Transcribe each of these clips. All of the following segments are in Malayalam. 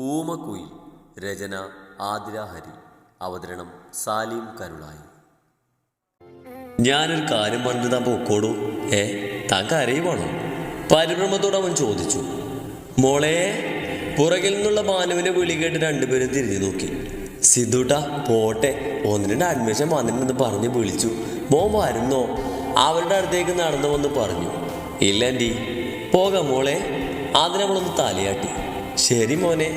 ഊമക്കുയിൽ രചന ആതിര ഹരി അവതരണം സാലിം കരുളായി. ഞാനൊരു കാര്യം പറഞ്ഞിട്ട് താൻ പൊക്കോടൂ? ഏ താൻ കരയുവാണോ? പരിഭ്രമത്തോടെ അവൻ ചോദിച്ചു. മോളെ പുറകിൽ നിന്നുള്ള മാനുവിനെ വിളി കേട്ട് രണ്ടുപേരും തിരിഞ്ഞു നോക്കി. സിദ്ധുട്ട പോട്ടെ ഒന്നിനെ അഡ്മിഷൻ വന്നിട്ടുണ്ടെന്ന് പറഞ്ഞ് വിളിച്ചു. മോൻ വരുന്നോ? അവരുടെ അടുത്തേക്ക് നടന്നു വന്ന് പറഞ്ഞു. ഇല്ല ആന്റി പോകാം മോളെ. അതിനവളൊന്ന് തലയാട്ടി. ശരി മോനെ.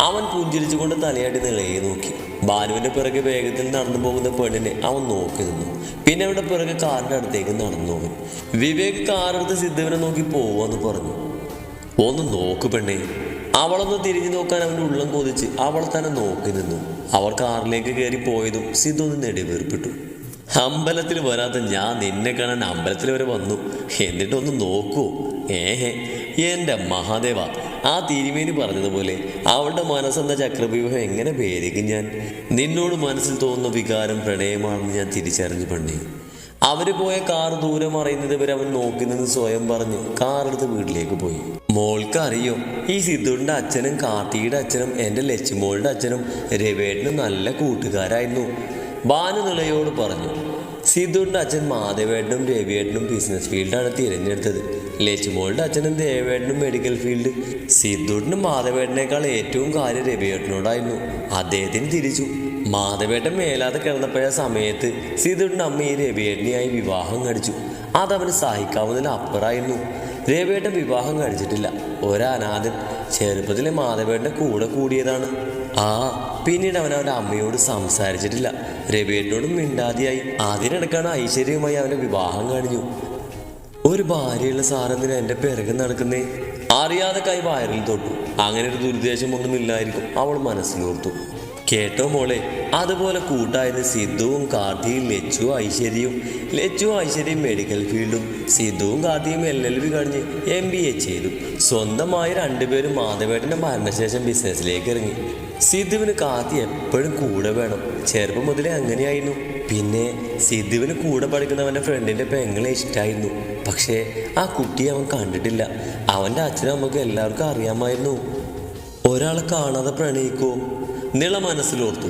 അവൻ പുഞ്ചിരിച്ചുകൊണ്ട് തലയാട്ടി നിളയെ നോക്കി. ബാലുവിന്റെ പിറകെ വേഗത്തിൽ നടന്നു പോകുന്ന പെണ്ണിനെ അവൻ നോക്കി നിന്നു. പിന്നെ അവരുടെ പിറകെ കാറിന്റെ അടുത്തേക്ക് നടന്നു അവൻ വിവേക് കാറെടുത്ത് സിദ്ധുവിനെ നോക്കി പോവാന്ന് പറഞ്ഞു. ഒന്ന് നോക്ക് പെണ്ണെ. അവളൊന്ന് തിരിഞ്ഞു നോക്കാൻ അവന്റെ ഉള്ളം കൊതിച്ച് അവൾ തന്നെ നോക്കി നിന്നു. അവർ കാറിലേക്ക് കയറി പോയതും സിദ്ധു ഒന്ന് നെടുവേർപ്പെട്ടു. അമ്പലത്തിൽ വരാത്ത ഞാൻ നിന്നെ കാണാൻ അമ്പലത്തിൽ വരെ വന്നു. എന്നിട്ടൊന്ന് നോക്കൂ. ഏഹേ എന്റെ മഹാദേവ ആ തിരുമേനി പറഞ്ഞതുപോലെ അവളുടെ മനസ്സെന്ന ചക്രവ്യൂഹം എങ്ങനെ പേരിക്കും ഞാൻ? നിന്നോട് മനസ്സിൽ തോന്നുന്ന വികാരം പ്രണയമാണെന്ന് ഞാൻ തിരിച്ചറിഞ്ഞു പണ്ടി അവർ പോയ കാർ ദൂരെ മറയുന്നത് വരെ അവൻ നോക്കി സ്വയം പറഞ്ഞ് കാർ എടുത്ത് വീട്ടിലേക്ക് പോയി. മോൾക്ക് അറിയോ ഈ സിദ്ധുവിന്റെ അച്ഛനും കാർത്തിയുടെ അച്ഛനും എന്റെ ലച്ചുമോളുടെ അച്ഛനും രവേട്ടനും നല്ല കൂട്ടുകാരായിരുന്നു. ബാനു നിളയോട് പറഞ്ഞു സിദ്ധുവിന്റെ അച്ഛൻ മാധവേട്ടനും രവിയേട്ടനും ബിസിനസ് ഫീൽഡാണ് തിരഞ്ഞെടുത്തത്. ലച്ചുമോളുടെ അച്ഛനും ദേവേട്ടനും മെഡിക്കൽ ഫീൽഡ് സിദ്ധുവിനും മാധവേട്ടനേക്കാൾ ഏറ്റവും കാര്യം രവിയേട്ടനോടായിരുന്നു. അദ്ദേഹത്തിന് തിരിച്ചു. മാധവേട്ടൻ മേലാതെ കിടന്നപ്പോഴ സമയത്ത് സിദ്ധുവിന്റെ അമ്മ ഈ രവിയേട്ടനെയായി വിവാഹം കഴിച്ചു. അതവന് സഹിക്കാവുന്നതിന് അപ്പുറമായിരുന്നു. രവിയേട്ടൻ വിവാഹം കഴിച്ചിട്ടില്ല. ഒരനാഥൻ ചെറുപ്പത്തിലെ മാധവേട്ടന്റെ കൂടെ കൂടിയതാണ്. ആ പിന്നീട് അവൻ അവന്റെ അമ്മയോട് സംസാരിച്ചിട്ടില്ല. രവിയേട്ടനോടും മിണ്ടാതെയായി. അതിനിടക്കാണ് ഐശ്വര്യവുമായി അവന്റെ വിവാഹം കഴിഞ്ഞു. ഒരു ഭാര്യയുള്ള സാറെന്തിന് എന്റെ പിറകെ നടക്കുന്നേ? അറിയാതെ കൈ വയറിൽ തൊട്ടു. അങ്ങനെ ഒരു ദുരുദ്ദേശമൊന്നുമില്ലായിരിക്കും അവൾ മനസ്സിലോർത്തു കേട്ടോ മോളെ. അതുപോലെ കൂട്ടായത് സിദ്ധുവും കാർത്തിയും ലച്ചു ഐശ്വര്യയും. ലച്ചു ഐശ്വര്യയും മെഡിക്കൽ ഫീൽഡും സിദ്ധുവും കാർത്തിയും എൽ എൽ ബി കഴിഞ്ഞ് എം ബി എ ചെയ്തു. സ്വന്തമായി രണ്ടുപേരും മാധവേട്ടന്റെ മരണശേഷം ബിസിനസ്സിലേക്ക് ഇറങ്ങി. സിദ്ധുവിന് കാർത്തി എപ്പോഴും കൂടെ വേണം. ചെറുപ്പം മുതലേ അങ്ങനെയായിരുന്നു. പിന്നെ സിദ്ധുവിന് കൂടെ പഠിക്കുന്നവന്റെ ഫ്രണ്ടിന്റെ പെങ്ങളെ ഇഷ്ടമായിരുന്നു പക്ഷേ ആ കുട്ടിയെ അവൻ കണ്ടിട്ടില്ല. അവന്റെ അച്ഛനും അമ്മക്കും എല്ലാവർക്കും അറിയാമായിരുന്നു. ഒരാളെ കാണാതെ പ്രണയിക്കോ നിള മനസ്സിലോർത്തു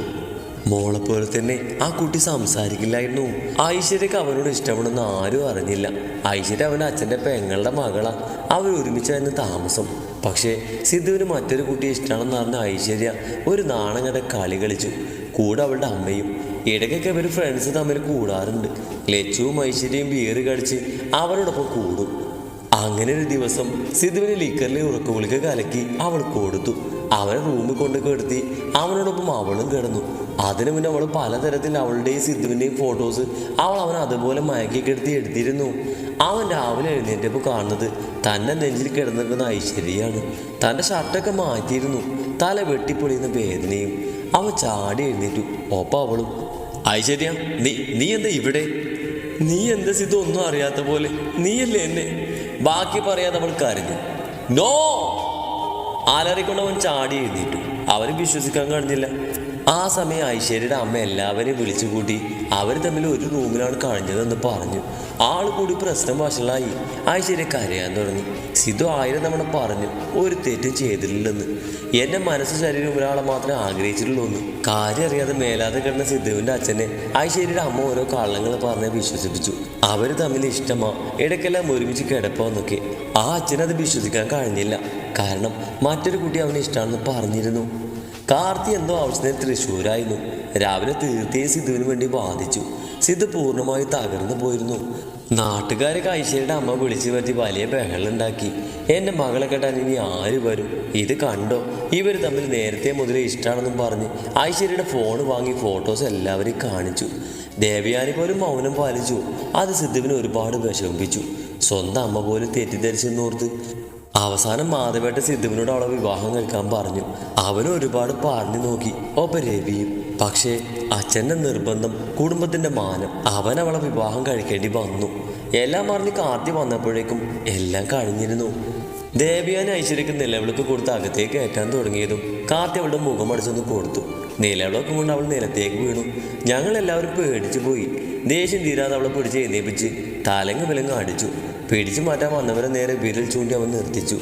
പോലെ തന്നെ ആ കുട്ടി സംസാരിക്കില്ലായിരുന്നു. ഐശ്വര്യക്ക് അവനോട് ഇഷ്ടപ്പെടുന്ന ആരും അറിഞ്ഞില്ല. ഐശ്വര്യ അവന്റെ അച്ഛന്റെ പെങ്ങളുടെ മകളാ. അവർ ഒരുമിച്ചായിരുന്നു താമസം. പക്ഷേ സിദ്ധുവിന് മറ്റൊരു കുട്ടിയെ ഇഷ്ടമാണെന്ന് അറിഞ്ഞ ഐശ്വര്യ ഒരു നാണം നാണങ്ങടെ കളി കളിച്ചു. കൂടെ അവളുടെ അമ്മയും ഇടയ്ക്കൊക്കെ ഇവർ ഫ്രണ്ട്സ് തമ്മിൽ കൂടാറുണ്ട്. ലച്ചുവും ഐശ്വര്യയും ബിയർ കടിച്ച് അവരോടൊപ്പം കൂടും. അങ്ങനെ ഒരു ദിവസം സിധുവിനെ ലിക്കറിലെ ഉറക്കുവിളിക്ക് കലക്കി അവൾ കൊടുത്തു. അവനെ റൂമിൽ കൊണ്ട് കിടത്തി. അവനോടൊപ്പം അവളും കിടന്നു. അതിനു മുന്നേ അവൾ പലതരത്തിൽ അവളുടെയും സിദ്ധുവിന്റെയും ഫോട്ടോസ് അവൾ അവൻ അതുപോലെ മയക്കി കിടത്തി എടുത്തിരുന്നു. അവൻ രാവിലെ എഴുന്നേറ്റപ്പോൾ കാണുന്നത് തന്നെ നെഞ്ചിൽ കിടന്നിരിക്കുന്ന ഐശ്വര്യയാണ്. തന്റെ ഷർട്ടൊക്കെ മാറ്റിയിരുന്നു. തല വെട്ടിപ്പൊളിയുന്ന വേദനയും അവൻ ചാടി എഴുന്നേറ്റു. ഒപ്പം അവളും ഐശ്വര്യ നീ നീ എന്താ ഇവിടെ? നീ എന്താ സിദ്ധു ഒന്നും അറിയാത്ത പോലെ? നീയല്ലേ എന്നെ? ബാക്കി പറയാതെ അവൾ കരഞ്ഞു. നോ! ആലറിക്കൊണ്ട് അവൻ ചാടി എഴുന്നേറ്റു. അവന് വിശ്വസിക്കാൻ കഴിഞ്ഞില്ല. ആ സമയം ഐശ്വര്യയുടെ അമ്മ എല്ലാവരെയും വിളിച്ചു കൂട്ടി അവർ തമ്മിൽ ഒരു റൂമിലാണ് കഴിഞ്ഞതെന്ന് പറഞ്ഞു. ആൾ കൂടി പ്രശ്നം വഷളായി. ഐശ്വര്യ കരയാൻ തുടങ്ങി. സിധു ആയിരം തവണ പറഞ്ഞു ഒരു തെറ്റും ചെയ്തിട്ടില്ലെന്ന്. എന്റെ മനസ്സ് ശരീരം ഒരാളെ മാത്രമേ ആഗ്രഹിച്ചിട്ടുള്ളൂ കാര്യം അറിയാതെ മേലാതെ കിടന്ന സിദ്ധുവിന്റെ അച്ഛനെ ഐശ്വര്യയുടെ അമ്മ ഓരോ കള്ളങ്ങൾ പറഞ്ഞ് വിശ്വസിപ്പിച്ചു. അവർ തമ്മിൽ ഇഷ്ടമാ? ഇടയ്ക്കെല്ലാം ഒരുമിച്ച് കിടപ്പാന്നൊക്കെ ആ അച്ഛനത് വിശ്വസിക്കാൻ കഴിഞ്ഞില്ല. കാരണം മറ്റൊരു കുട്ടി അവന് ഇഷ്ടമാണെന്ന് പറഞ്ഞിരുന്നു. കാർത്തി എന്തോ ആവശ്യത്തിന് തൃശ്ശൂരായിരുന്നു. രാവിലെ തീർത്തിയെ സിദ്ധുവിന് വേണ്ടി വാദിച്ചു. സിദ്ധു പൂർണമായി തകർന്നു പോയിരുന്നു. നാട്ടുകാരെ കൈശേരിയുടെ അമ്മ വിളിച്ചു പറ്റി വലിയ ബഹളുണ്ടാക്കി. എന്റെ മകളെ കെട്ടാൻ ഇനി ആര് വരും? ഇത് കണ്ടോ? ഇവർ തമ്മിൽ നേരത്തെ മുതലേ ഇഷ്ടമാണെന്നും പറഞ്ഞ് ഐശ്വര്യയുടെ ഫോൺ വാങ്ങി ഫോട്ടോസ് എല്ലാവരെയും കാണിച്ചു. ദേവയാനി പോലും മൗനം പാലിച്ചു. അത് സിദ്ധുവിനെ ഒരുപാട് വിഷമിപ്പിച്ചു. സ്വന്തം അമ്മ പോലും തെറ്റിദ്ധരിച്ചെന്നോർത്ത് അവസാനം മാധവേട്ട സിദ്ധുവിനോട് അവളെ വിവാഹം കഴിക്കാൻ പറഞ്ഞു. അവനും ഒരുപാട് പറഞ്ഞു നോക്കി. ഒപ്പം രവിയും പക്ഷേ അച്ഛന്റെ നിർബന്ധം കുടുംബത്തിന്റെ മാനം അവൻ അവളെ വിവാഹം കഴിക്കേണ്ടി വന്നു. എല്ലാം പറഞ്ഞ് കാർത്തി വന്നപ്പോഴേക്കും എല്ലാം കഴിഞ്ഞിരുന്നു. ദേവിയാൻ ഐശ്വര്യക്ക് നിലവിളക്ക് കൊടുത്ത് അകത്തേക്ക് കയറ്റാൻ തുടങ്ങിയതും കാർത്തി അവളുടെ മുഖം അടിച്ചൊന്ന് കൊടുത്തു. നിലവിളക്കം കൊണ്ട് അവൾ നിലത്തേക്ക് വീണു. ഞങ്ങൾ എല്ലാവരും പേടിച്ചു പോയി. ദേഷ്യം തീരാതെ അവളെ പിടിച്ച് എഴുന്നേപ്പിച്ച് തലങ്ങ് വിലങ്ങ് അടിച്ചു. പിടിച്ചു മാറ്റാൻ വന്നവരെ നേരെ വിരൽ ചൂണ്ടി അവൻ നിർത്തിച്ചു.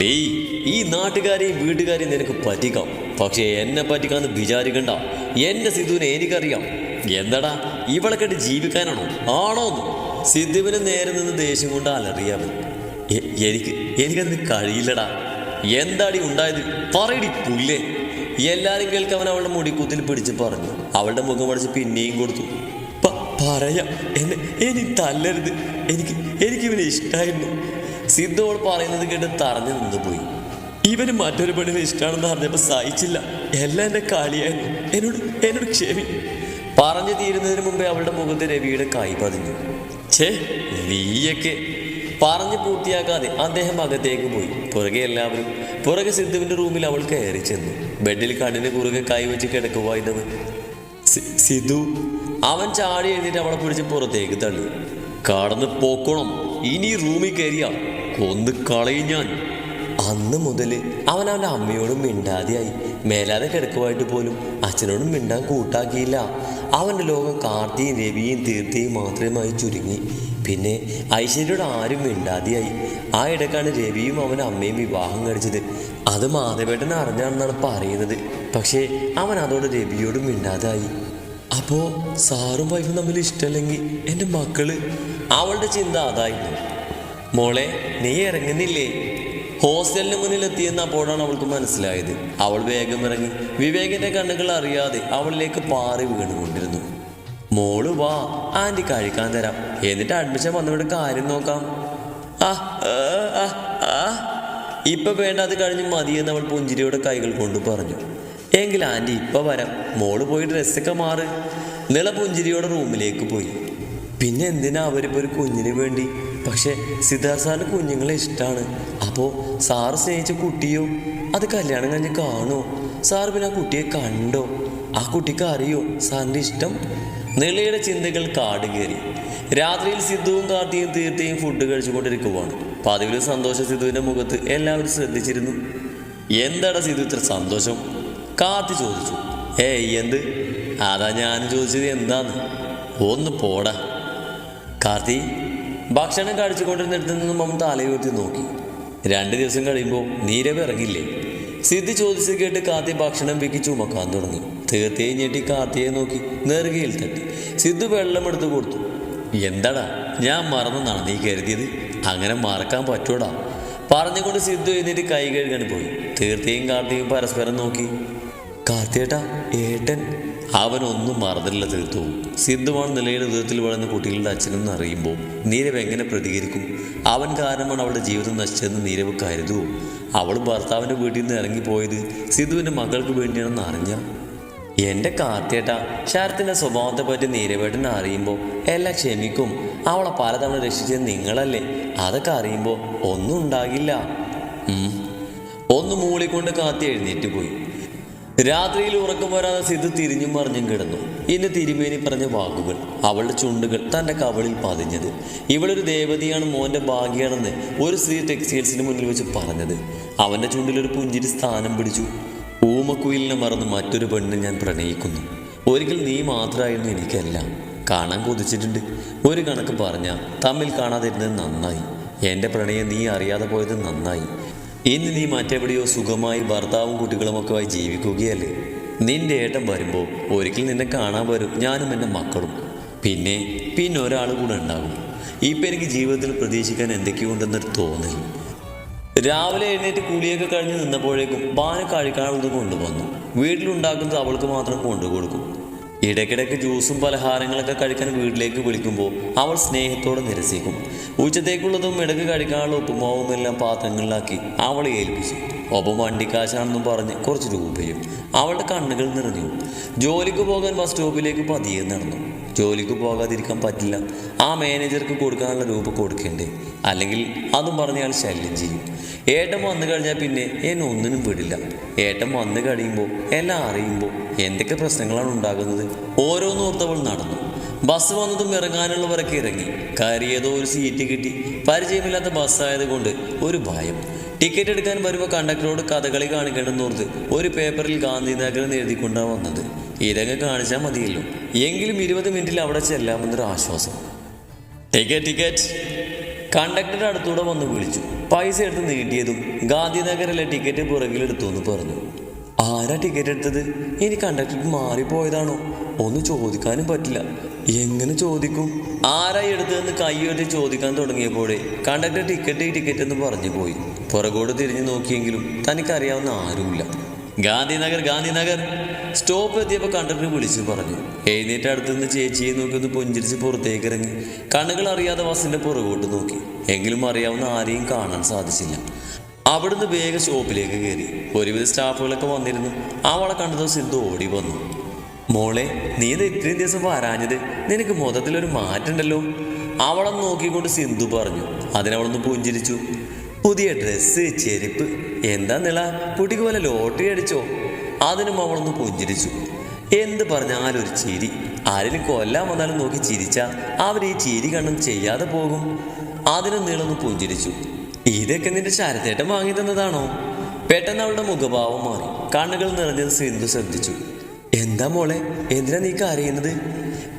ഡേയ് ഈ നാട്ടുകാരെയും വീട്ടുകാരെയും നിനക്ക് പറ്റിക്കാം. പക്ഷേ എന്നെ പറ്റിക്കാന്ന് വിചാരിക്കണ്ട. എന്റെ സിദ്ധുവിനെ എനിക്കറിയാം. എന്താടാ? ഇവളെ കണ്ട് ജീവിക്കാനാണോ? ആണോ സിദ്ധുവിന് നേരെ നിന്ന് ദേഷ്യം കൊണ്ട് അലറിയാവ് എനിക്ക് എനിക്കതിന് കഴിയില്ലടാ. എന്താടി ഉണ്ടായത്? പറയടി പുല്ലേ. എല്ലാരും കേൾക്കവൻ അവളുടെ മുടിക്കൂത്തിൽ പിടിച്ച് പറഞ്ഞു. അവളുടെ മുഖം അടിച്ച് പിന്നെയും കൊടുത്തു. "പ- പറയാം. എന്നെ എനിക്ക് തല്ലരുത്. എനിക്ക് എനിക്ക് ഇവനെ ഇഷ്ടമായിരുന്നു സിദ്ധു അവൾ പറയുന്നത് കേട്ട് തറഞ്ഞു നിന്ന് പോയി. ഇവന് മറ്റൊരു പെണ്ണിനെ ഇഷ്ടമാണെന്ന് പറഞ്ഞപ്പോൾ സഹിച്ചില്ല. എല്ലാം എന്റെ കാലിയായിരുന്നു. എന്നോട് എന്നോട് ക്ഷമി. പറഞ്ഞു തീരുന്നതിന് മുമ്പേ അവളുടെ മുഖത്ത് രവിയുടെ കൈ പതിഞ്ഞു. ഛേ നീയൊക്കെ. പറഞ്ഞു പൂർത്തിയാക്കാതെ അദ്ദേഹം അകത്തേക്ക് പോയി. പുറകെ എല്ലാവരും പുറകെ സിദ്ധുവിന്റെ റൂമിൽ അവൾ കയറി ചെന്നു. ബെഡിൽ കണ്ണിന് കുറുകെ കൈ വെച്ച് കിടക്കുവായിരുന്നവൻ സിദ്ധു അവൻ ചാടി എഴുന്നേറ്റ് അവളെ പിടിച്ച് പുറത്തേക്ക് തള്ളി. കടന്ന് പോക്കണം. ഇനി റൂമിൽ കയറിയ. കൊന്ന് കളയും ഞാൻ. അന്ന് മുതൽ അവൻ അവന്റെ അമ്മയോടും മിണ്ടാതെയായി. മേലാതെ കിടക്കുമായിട്ട് പോലും അച്ഛനോടും മിണ്ടാൻ കൂട്ടാക്കിയില്ല. അവന്റെ ലോകം കാർത്തിയും രവിയും തീർത്ഥയും മാത്രമായി ചുരുങ്ങി. പിന്നെ ഐശ്വര്യയോട് ആരും മിണ്ടാതെയായി. ആ ഇടക്കാണ് രവിയും അവന്റെ അമ്മയും വിവാഹം കഴിച്ചത്. അത് മാധവേട്ടൻ അറിഞ്ഞാണെന്നാണ് പറയുന്നത്. പക്ഷേ അവൻ അതോടെ രവിയോടും മിണ്ടാതായി. അപ്പോൾ സാറും വൈഫും തമ്മിൽ ഇഷ്ടമല്ലെങ്കിൽ എന്റെ മക്കൾ? അവളുടെ ചിന്ത അതായിരുന്നു. മോളെ നീ ഇറങ്ങുന്നില്ലേ? ഹോസ്റ്റലിന് മുന്നിൽ എത്തിയെന്ന് അപ്പോഴാണ് അവൾക്ക് മനസ്സിലായത്. അവൾ വേഗം ഇറങ്ങി. വിവേകിന്റെ കണ്ണുകൾ അറിയാതെ അവളിലേക്ക് പാറി വീണുകൊണ്ടിരുന്നു. മോൾ വാ ആന്റി കഴിക്കാൻ തരാം. എന്നിട്ട് അഡ്മിഷൻ വന്നവിടെ കാര്യം നോക്കാം. ആ. ഇപ്പൊ വേണ്ട അത് കഴിഞ്ഞ് മതിയെന്ന് അവൾ പുഞ്ചിരിയുടെ കൈകൾ കൊണ്ട് പറഞ്ഞു. എങ്കിൽ ആന്റി ഇപ്പൊ വരാം. മോൾ പോയി ഡ്രസ്സൊക്കെ മാറ്. നിള പുഞ്ചിരിയുടെ റൂമിലേക്ക് പോയി. പിന്നെ എന്തിനാ അവരിപ്പോ ഒരു കുഞ്ഞിന് വേണ്ടി പക്ഷെ സിദ്ധാർത്ഥ സാറിന് കുഞ്ഞുങ്ങളെ ഇഷ്ടമാണ് അപ്പോൾ സാറ് സ്നേഹിച്ച കുട്ടിയോ? അത് കല്യാണം കഴിഞ്ഞ് കാണുമോ സാർ പിന്നെ ആ കുട്ടിയെ കണ്ടോ? ആ കുട്ടിക്ക് അറിയോ സാറിന്റെ ഇഷ്ടം? നിളയുടെ ചിന്തകൾ കാട് കയറി. രാത്രിയിൽ സിദ്ധുവും കാർത്തിയും തീർത്തയും ഫുഡ് കഴിച്ചുകൊണ്ടിരിക്കുവാണ്. പതിവിൽ സന്തോഷ സിദ്ധുവിന്റെ മുഖത്ത് എല്ലാവരും ശ്രദ്ധിച്ചിരുന്നു. എന്താടാ സിദ്ധു ഇത്ര സന്തോഷം? കാർത്തി ചോദിച്ചു. ഏയ് എന്ത്? അതാ ഞാൻ ചോദിച്ചത് എന്താന്ന്? ഒന്ന് പോടാ. കാർത്തി ഭക്ഷണം കഴിച്ചുകൊണ്ടിരുന്നിടത്ത് നിന്നും മമത തലയുയർത്തി നോക്കി. രണ്ട് ദിവസം കഴിയുമ്പോൾ നീരവ് ഇറങ്ങില്ലേ സിദ്ധി ചോദിച്ചത് കേട്ട് കാത്തി ഭക്ഷണം വെക്കി ചുമക്കാൻ തുടങ്ങി. തീർത്തേ ഞെട്ടി കാത്തിയെ നോക്കി നെറുകയിൽ തട്ടി. സിദ്ധു വെള്ളമെടുത്ത് കൊടുത്തു. എന്താടാ ഞാൻ മറന്നെന്നാണ് നീ കരുതിയത്? അങ്ങനെ മറക്കാൻ പറ്റൂടാ. പറഞ്ഞുകൊണ്ട് സിദ്ധു എഴുന്നേറ്റ് കൈ കഴുകാൻ പോയി. തീർത്തേയും കാർത്തിയും പരസ്പരം നോക്കി. കാർത്തിയേട്ടാ ഏട്ടൻ അവനൊന്നും മറന്നില്ല തീർത്തു. സിദ്ധുവാണ് നിലയുടെ ഉദയത്തിൽ വളർന്ന കുട്ടികളുടെ അച്ഛനെന്ന് അറിയുമ്പോൾ നീരവ് എങ്ങനെ പ്രതികരിക്കും? അവൻ കാരണമാണ് അവളുടെ ജീവിതം നശിച്ചതെന്ന് നീരവ് കരുതുവോ? അവൾ ഭർത്താവിന്റെ വീട്ടിൽ നിന്ന് ഇറങ്ങിപ്പോയത് സിദ്ധുവിന്റെ മകൾക്ക് വേണ്ടിയാണെന്ന് അറിഞ്ഞ? എന്റെ കാർത്തിയേട്ട ശരത്തിന്റെ സ്വഭാവത്തെ പറ്റി നീരവേട്ടനെ അറിയുമ്പോൾ എല്ലാം ക്ഷമിക്കും. അവളെ പലതവണ രക്ഷിച്ചത് നിങ്ങളല്ലേ? അതൊക്കെ അറിയുമ്പോൾ ഒന്നും ഉണ്ടാകില്ല. ഒന്ന് മൂളിക്കൊണ്ട് കാത്തി എഴുന്നേറ്റ് പോയി. രാത്രിയിൽ ഉറക്കം വരാതെ സിദ്ധു തിരിഞ്ഞും മറിഞ്ഞും കിടന്നു. ഇന്ന് തിരുമേനി പറഞ്ഞ വാക്കുകൾ അവളുടെ ചുണ്ടുകൾ തന്റെ കവളിൽ പതിഞ്ഞത്. ഇവളൊരു ദേവതയാണ് മോന്റെ ഭാഗ്യാണെന്ന് ഒരു സ്ത്രീ ടെക്സ്റ്റൈൽസിന് മുന്നിൽ വെച്ച് പറഞ്ഞത്. അവന്റെ ചുണ്ടിലൊരു പുഞ്ചിരി സ്ഥാനം പിടിച്ചു. ഊമക്കുയിലിനെ മറന്ന് മറ്റൊരു പെണ്ണിനെ ഞാൻ പ്രണയിക്കുന്നു. ഒരിക്കൽ നീ മാത്രമായിരുന്നു എനിക്കെല്ലാം. കാണാൻ കൊതിച്ചിട്ടുണ്ട്. ഒരു കണക്ക് പറഞ്ഞാൽ തമ്മിൽ കാണാതിരുന്നത് നന്നായി. എന്റെ പ്രണയം നീ അറിയാതെ പോയത് നന്നായി. ഇന്ന് നീ മറ്റെവിടെയോ സുഖമായി ഭർത്താവും കുട്ടികളുമൊക്കെ ആയി ജീവിക്കുകയല്ലേ? നിന്റെ ഏട്ടൻ വരുമ്പോൾ ഒരിക്കൽ നിന്നെ കാണാൻ വരും ഞാനും എന്റെ മക്കളും. പിന്നെ പിന്നെ ഒരാൾ കൂടെ ഉണ്ടാകും. ഇപ്പം എനിക്ക് ജീവിതത്തിൽ പ്രതീക്ഷിക്കാൻ എന്തൊക്കെയുണ്ടെന്നൊരു തോന്നൽ. രാവിലെ എഴുന്നേറ്റ് കുളിയൊക്കെ കഴിഞ്ഞ് നിന്നപ്പോഴേക്കും ബാന കഴിക്കാനുള്ളത് കൊണ്ടുവന്നു. വീട്ടിലുണ്ടാക്കുന്നത് അവൾക്ക് മാത്രം കൊണ്ടുകൊടുക്കും ഇടയ്ക്കിടയ്ക്ക് ജ്യൂസും പലഹാരങ്ങളൊക്കെ കഴിക്കാൻ വീട്ടിലേക്ക് വിളിക്കുമ്പോൾ അവൾ സ്നേഹത്തോടെ നിരസിക്കും. ഉച്ചത്തേക്കുള്ളതും ഇടയ്ക്ക് കഴിക്കാനുള്ള ഉപ്പുമാവും എല്ലാം പാത്രങ്ങളിലാക്കി അവളെ ഏൽപ്പിച്ചു. ഒപ്പം വണ്ടിക്കാശാണെന്നും പറഞ്ഞ് കുറച്ച് രൂപയും അവളുടെ കണ്ണുകൾ നിറഞ്ഞു. ജോലിക്ക് പോകാൻ ബസ് സ്റ്റോപ്പിലേക്ക് പതിയെ നടന്നു. ജോലിക്ക് പോകാതിരിക്കാൻ പറ്റില്ല. ആ മാനേജർക്ക് കൊടുക്കാനുള്ള രൂപ കൊടുക്കേണ്ടേ? അല്ലെങ്കിൽ അതും പറഞ്ഞയാൾ ശല്യം ചെയ്യും. ഏട്ടൻ വന്നു കഴിഞ്ഞാൽ പിന്നെ എന്നെ ഒന്നിനും വിടില്ല. ഏട്ടൻ വന്നു കഴിയുമ്പോൾ എല്ലാം അറിയുമ്പോൾ എന്തൊക്കെ പ്രശ്നങ്ങളാണ് ഉണ്ടാകുന്നത്? ഓരോന്നോർത്തവൾ നടന്നു. ബസ് വന്നതും ഇറങ്ങാനുള്ളവരൊക്കെ ഇറങ്ങി. കയറിയതോ ഒരു സീറ്റ് കിട്ടി. പരിചയമില്ലാത്ത ബസ്സായതുകൊണ്ട് ഒരു ഭയം. ടിക്കറ്റ് എടുക്കാൻ വരുമ്പോൾ കണ്ടക്ടറോട് കഥകളി കാണിക്കണമെന്നോർത്ത് ഒരു പേപ്പറിൽ ഗാന്ധിനഗർ എന്ന് എഴുതിക്കൊണ്ടാണ് വന്നത്. ഇതങ്ങ് കാണിച്ചാൽ മതിയല്ലോ. എങ്കിലും ഇരുപത് മിനിറ്റിൽ അവിടെ ചെല്ലാമെന്നൊരു ആശ്വാസം. ടിക്കറ്റ് ടിക്കറ്റ് കണ്ടക്ടറുടെ അടുത്തൂടെ വന്ന് വിളിച്ചു. പൈസ എടുത്ത് നീട്ടിയതും ഗാന്ധിനഗറിലെ ടിക്കറ്റ് പുറകിലെടുത്തു എന്ന് പറഞ്ഞു. ആരാ ടിക്കറ്റ് എടുത്തത്? ഇനി കണ്ടക്ടർ മാറിപ്പോയതാണോ? ഒന്ന് ചോദിക്കാനും പറ്റില്ല. എങ്ങനെ ചോദിക്കും? ആരായി എടുത്തതെന്ന് കൈയോട്ടി ചോദിക്കാൻ തുടങ്ങിയപ്പോഴേ കണ്ടക്ടർ ടിക്കറ്റ് ടിക്കറ്റ് എന്ന് പറഞ്ഞു പോയി. പുറകോട് തിരിഞ്ഞു നോക്കിയെങ്കിലും തനിക്കറിയാവുന്ന ആരുമില്ല. ഗാന്ധിനഗർ ഗാന്ധിനഗർ. സ്റ്റോപ്പ് എത്തിയപ്പോൾ കണ്ടക്ടർ വിളിച്ചു പറഞ്ഞു. എഴുന്നേറ്റ് അടുത്തുനിന്ന് ചേച്ചിയെ നോക്കി ഒന്ന് പുഞ്ചിരിച്ച് പുറത്തേക്ക് ഇറങ്ങി. കണ്ണുകൾ അറിയാതെ ബസ്സിന്റെ പുറകോട്ട് നോക്കി. എങ്കിലും അറിയാവുന്ന ആരെയും കാണാൻ സാധിച്ചില്ല. അവിടുന്ന് വേഗം ഷോപ്പിലേക്ക് കയറി. ഒരുവിധ സ്റ്റാഫുകളൊക്കെ വന്നിരുന്നു. അവളെ കണ്ടതോ സിന്ധു ഓടി വന്നു. മോളെ നീ ഇത് ഇത്രയും ദിവസം വരാഞ്ഞത് നിനക്ക് മൊത്തത്തിലൊരു മാറ്റമുണ്ടല്ലോ. അവളെ നോക്കിക്കൊണ്ട് സിന്ധു പറഞ്ഞു. അതിനവളൊന്ന് പുഞ്ചിരിച്ചു. പുതിയ ഡ്രസ്സ് ചെരുപ്പ്. എന്താ നിള കുട്ടിക്ക് പോലെ ലോട്ടറി അടിച്ചോ? അതിനും അവളൊന്ന് പുഞ്ചിരിച്ചു. എന്ത് പറഞ്ഞാലും ഒരു ചിരി. ആരെങ്കിലും കൊല്ലാൻ വന്നാലും നോക്കി ചിരിച്ചാൽ അവർ ഈ ചിരി കണ്ണും ചെയ്യാതെ പോകും. അതിനും നീളൊന്ന് പുഞ്ചിരിച്ചു. ഇതൊക്കെ നിന്റെ ശരത്തേട്ടം വാങ്ങി തന്നതാണോ? പെട്ടെന്ന് അവളുടെ മുഖഭാവം മാറി. കണ്ണുകൾ നിറഞ്ഞത് സിന്ധു ശ്രദ്ധിച്ചു. എന്താ മോളെ? എന്തിനാ നീ കരയുന്നത്?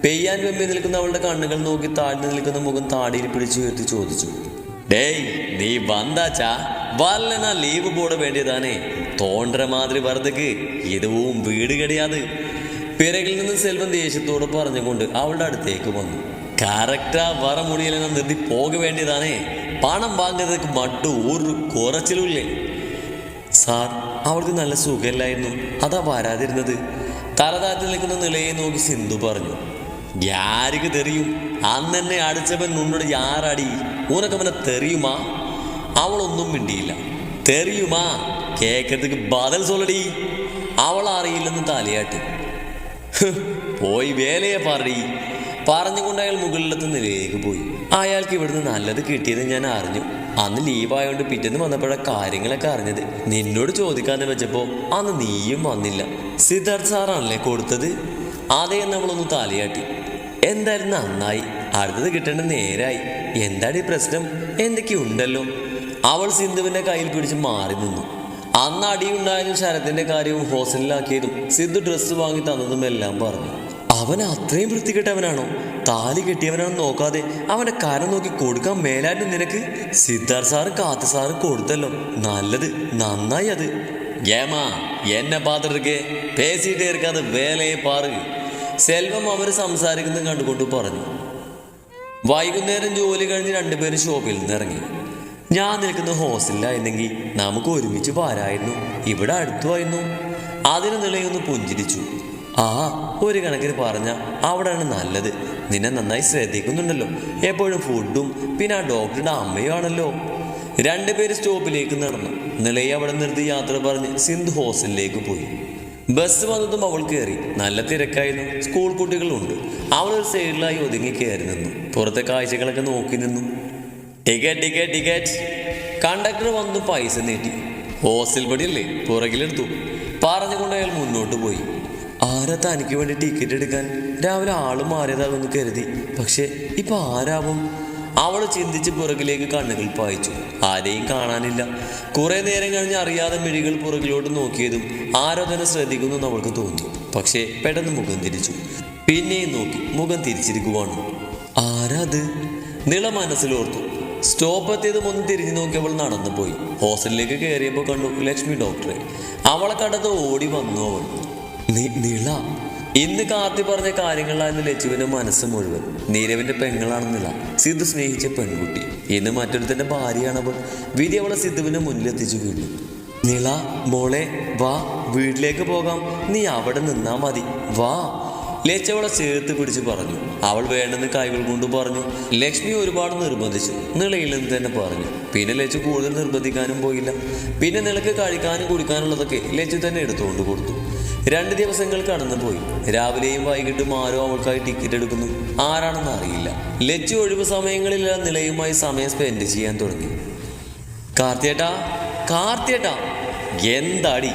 പെയ്യാൻ വെമ്പി നിൽക്കുന്ന അവളുടെ കണ്ണുകൾ നോക്കി താഴ്ന്നു നിൽക്കുന്ന മുഖം താടിയിൽ പിടിച്ചു ഉയർത്തി ചോദിച്ചു. ഡേയ് നീ വന്താച്ചാ വല്ലന ലീവ് പോട വേണ്ടിയതാണേ. തോണ്ടര മാതിരി വെറുതെക്ക്. ഇതുവും വീട് കടിയാത്. പിറകിൽ നിന്ന് സെൽവം ദേഷ്യത്തോട് പറഞ്ഞുകൊണ്ട് അവളുടെ അടുത്തേക്ക് വന്നു. കറക്റ്റാ വറ മുടിയിലെന്ന നിർത്തി പോക വേണ്ടിയതാണേ. പണം വാങ്ങുന്നതൊക്കെ മട്ടു ഒരു കുറച്ചിലുമില്ലേ? സാർ അവൾക്ക് നല്ല സുഖമില്ലായിരുന്നു. അതാ വരാതിരുന്നത്. തലതാറ്റിൽ നിൽക്കുന്ന നിലയെ നോക്കി സിന്ധു പറഞ്ഞു യാർക്ക് തെറിയും. അന്ന് എന്നെ അടിച്ചവൻ ഉന്നോട് യാറടി ഉനക്കവനെ തെറിയുമാ? അവളൊന്നും മിണ്ടിയില്ല. തെറിയുമാ? കേക്കത്തേക്ക് ബദൽ സോളടി അവൾ അറിയില്ലെന്ന് തലയാട്ടി. പോയി വേലയെ പറടി പറഞ്ഞുകൊണ്ട് അയാൾ മുകളിലത്തെ നിലയിലേക്ക് പോയി. അയാൾക്ക് ഇവിടുന്ന് നല്ലത് കിട്ടിയത് ഞാൻ അറിഞ്ഞു. അന്ന് ലീവായോണ്ട് പിറ്റേന്ന് വന്നപ്പോഴാണ് കാര്യങ്ങളൊക്കെ അറിഞ്ഞത്. നിന്നോട് ചോദിക്കാന്ന് വെച്ചപ്പോൾ അന്ന് നീയും വന്നില്ല. സിദ്ധാർത്ഥ് സാറാണല്ലേ കൊടുത്തത്? അതേ നമ്മളൊന്ന് തലയാട്ടി. എന്തായാലും നന്നായി. അടുത്തത് കിട്ടേണ്ട നേരായി. എന്താണ് ഈ പ്രശ്നം? എന്തൊക്കെയുണ്ടല്ലോ? അവൾ സിന്ധുവിന്റെ കയ്യിൽ പിടിച്ച് മാറി നിന്നു. അന്ന് അടിയുണ്ടായതും ശരത്തിന്റെ കാര്യവും ഹോസ്റ്റലിലാക്കിയതും സിദ്ധു ഡ്രസ്സ് വാങ്ങി തന്നതും എല്ലാം പറഞ്ഞു. അവൻ അത്രയും വൃത്തികെട്ടവനാണോ? താലി കെട്ടിയവനാണെന്ന് നോക്കാതെ അവന്റെ കരം നോക്കി കൊടുക്കാൻ മേലായിട്ട് നിനക്ക്? സിദ്ധാർത്ഥ സാറും കാത്തു സാറും കൊടുത്തല്ലോ. നല്ലത് നന്നായി അത്. ஏமா എന്നെ പാത്തിരിക്കെ പേശിയിട്ട് ഇരിക്കാതെ വേലയെ പാറ്. സെൽവം അവർ സംസാരിക്കുന്നത് കണ്ടുകൊണ്ട് പറഞ്ഞു. വൈകുന്നേരം ജോലി കഴിഞ്ഞ് രണ്ടുപേരും ഷോപ്പിൽ നിന്ന് ഇറങ്ങി. ഞാൻ നിൽക്കുന്ന ഹോസ്റ്റലിലായിരുന്നെങ്കിൽ നമുക്ക് ഒരുമിച്ച് പാരായിരുന്നു. ഇവിടെ അടുത്തുമായിരുന്നു. അതിന് നിളയൊന്ന് പുഞ്ചിരിച്ചു. ആ ഒരു കണക്കിന് പറഞ്ഞ അവിടെയാണ് നല്ലത്. നിന്നെ നന്നായി ശ്രദ്ധിക്കുന്നുണ്ടല്ലോ. എപ്പോഴും ഫുഡും പിന്നെ ആ ഡോക്ടറുടെ അമ്മയും ആണല്ലോ. രണ്ടുപേര് സ്റ്റോപ്പിലേക്ക് നടന്നു. നിളയെ അവിടെ നിർത്തി യാത്ര പറഞ്ഞ് സിന്ധു ഹോസ്റ്റലിലേക്ക് പോയി. ബസ് വന്നതും അവൾ കയറി നല്ല തിരക്കായിരുന്നു. സ്കൂൾ കുട്ടികളുണ്ട്. അവൾ ഒരു സൈഡിലായി ഒതുങ്ങി കയറി നിന്നു. പുറത്തെ കാഴ്ചകളൊക്കെ നോക്കി നിന്നു. ടിക്കറ്റ് ടിക്കറ്റ് ടിക്കറ്റ് കണ്ടക്ടർ വന്നു പൈസ നീട്ടി. ഹോസ്റ്റൽ പടിയല്ലേ? പുറകിലെടുത്തു. പറഞ്ഞുകൊണ്ട് അയാൾ മുന്നോട്ട് പോയി. ആരാ തനിക്ക് വേണ്ടി ടിക്കറ്റ് എടുക്കാൻ? രാവിലെ ആൾ മാറിയതാകുമെന്ന് കരുതി. പക്ഷെ ഇപ്പൊ ആരാവും? അവൾ ചിന്തിച്ച് പുറകിലേക്ക് കണ്ണുകൾ പായിച്ചു. ആരെയും കാണാനില്ല. കുറെ നേരം കഴിഞ്ഞ് അറിയാതെ മിഴികൾ പുറകിലോട്ട് നോക്കിയതും ആരോ തന്നെ ശ്രദ്ധിക്കുന്നു അവൾക്ക് തോന്നി. പക്ഷേ പെട്ടെന്ന് മുഖം തിരിച്ചു. പിന്നെയും നോക്കി മുഖം തിരിച്ചിരിക്കുവാണ്. ആരാത് നിള മനസ്സിലോർത്തു. സ്റ്റോപ്പ് എത്തിയതും ഒന്ന് തിരിഞ്ഞു നോക്കി അവൾ നടന്നു പോയി ഹോസ്റ്റലിലേക്ക് കയറിയപ്പോൾ കണ്ടു ലക്ഷ്മി ഡോക്ടറെ അവളെ കണ്ടത് ഓടി വന്നു അവൾ. നിള. ഇന്ന് കാർത്തി പറഞ്ഞ കാര്യങ്ങളായിരുന്നു ലച്ചുവിന്റെ മനസ്സ് മുഴുവൻ. നീരവിന്റെ പെങ്ങളാണെന്നില്ല സിദ്ധു സ്നേഹിച്ച പെൺകുട്ടി. ഇന്ന് മറ്റൊരുത്തന്റെ ഭാര്യയാണവൾ വിധി അവളെ സിദ്ധുവിന്റെ മുന്നിലെത്തിച്ചു വീണു. നിള മോളെ വാ വീട്ടിലേക്ക് പോകാം. നീ അവിടെ നിന്നാ മതി. വാ. ലച്ചവളെ ചേർത്ത് പിടിച്ച് പറഞ്ഞു. അവൾ വേണ്ടെന്ന് കൈകൾ കൊണ്ട് പറഞ്ഞു. ലക്ഷ്മി ഒരുപാട് നിർബന്ധിച്ചു. നിളയില്ലെന്ന് തന്നെ പറഞ്ഞു. പിന്നെ ലച്ചു കൂടുതൽ നിർബന്ധിക്കാനും പോയില്ല. പിന്നെ നിളക്ക് കഴിക്കാനും കുടിക്കാനുള്ളതൊക്കെ ലച്ചു തന്നെ എടുത്തുകൊണ്ട് കൊടുത്തു. രണ്ട് ദിവസങ്ങൾ കടന്നുപോയി. രാവിലെയും വൈകിട്ടും ആരോ അവൾക്കായി ടിക്കറ്റ് എടുക്കുന്നു. ആരാണെന്ന് അറിയില്ല. ലച്ചു ഒഴിവ് സമയങ്ങളിലെല്ലാം നിലയുമായി സമയം സ്പെൻഡ് ചെയ്യാൻ തുടങ്ങി. കാർത്തിയേട്ടാ കാർത്തിയേട്ടാ എന്താടി?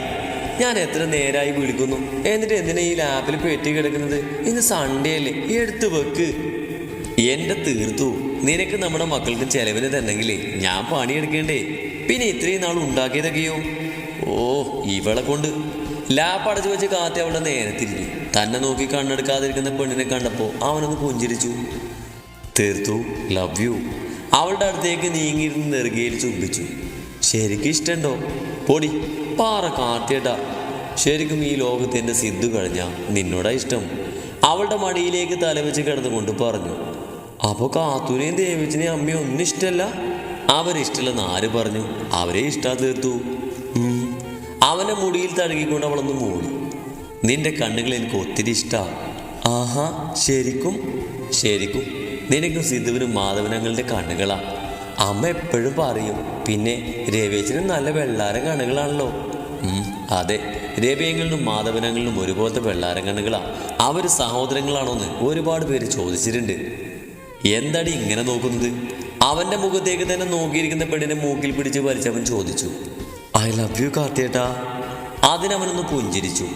ഞാൻ എത്ര നേരായി വിളിക്കുന്നു. എന്നിട്ട് എന്തിനാ ഈ ലാപ്പിൽ പെറ്റി കിടക്കുന്നത്? ഇന്ന് സൺഡേ അല്ലേ? എടുത്തു വെക്ക്. എന്റെ തീർത്തു നിനക്ക് നമ്മുടെ മക്കൾക്ക് ചെലവിന് തന്നെങ്കിലേ ഞാൻ പണിയെടുക്കേണ്ടേ. പിന്നെ ഇത്രയും നാൾ ഉണ്ടാക്കിയതൊക്കെയോ? ഓ ഇവളെ കൊണ്ട് ലാപ്പ് അടച്ചു വെച്ച് കാത്തി അവളുടെ നേരെ തിരിഞ്ഞു തന്നെ നോക്കി കണ്ണെടുക്കാതിരിക്കുന്ന പെണ്ണിനെ കണ്ടപ്പോൾ അവനൊന്ന് പുഞ്ചിരിച്ചു. തീർത്തു ലവ് യു അവളുടെ അടുത്തേക്ക് നീങ്ങിയിരുന്ന് നെറുകയിൽ ചുംബിച്ചു. ശരിക്കും ഇഷ്ടമുണ്ടോ പൊടി പാറ കാർത്തിയേട്ടാ ശരിക്കും ഈ ലോകത്ത് എന്റെ സിദ്ധു കഴിഞ്ഞ നിന്നോടാ ഇഷ്ടം. അവളുടെ മടിയിലേക്ക് തലവെച്ച് കിടന്നുകൊണ്ട് പറഞ്ഞു. അപ്പോൾ കാത്തൂനെയും ദേവിച്ചിനെയും അമ്മയും ഒന്നും ഇഷ്ടമല്ല അവരിഷ്ടമല്ലെന്ന് ആര് പറഞ്ഞു? അവരെ ഇഷ്ടാ തീർത്തു. അവനെ മുടിയിൽ തഴുകിക്കൊണ്ട് അവളൊന്ന് മൂടി. നിന്റെ കണ്ണുകൾ എനിക്ക് ഒത്തിരി ഇഷ്ടമാണ് ആഹാ ശരിക്കും ശരിക്കും. നിനക്കും സിദ്ധുവിനും മാധവനങ്ങളുടെ കണ്ണുകളാ. അമ്മ എപ്പോഴും പറയും പിന്നെ രവേശനും നല്ല വെള്ളാരൻ കണ്ണുകളാണല്ലോ. അതെ. രവേങ്ങളിലും മാധവനങ്ങളിലും ഒരുപോലത്തെ വെള്ളാരൻ കണ്ണുകളാ. അവർ സഹോദരങ്ങളാണോന്ന് ഒരുപാട് പേര് ചോദിച്ചിട്ടുണ്ട്. എന്താടി ഇങ്ങനെ നോക്കുന്നത്? അവന്റെ മുഖത്തേക്ക് തന്നെ നോക്കിയിരിക്കുന്ന പെണ്ണിനെ മൂക്കിൽ പിടിച്ച് വലിച്ചവൻ ചോദിച്ചു. ഐ ലവ് യു കാർത്തിയേട്ടാ. അതിനവനൊന്ന് പുഞ്ചിരിച്ചു.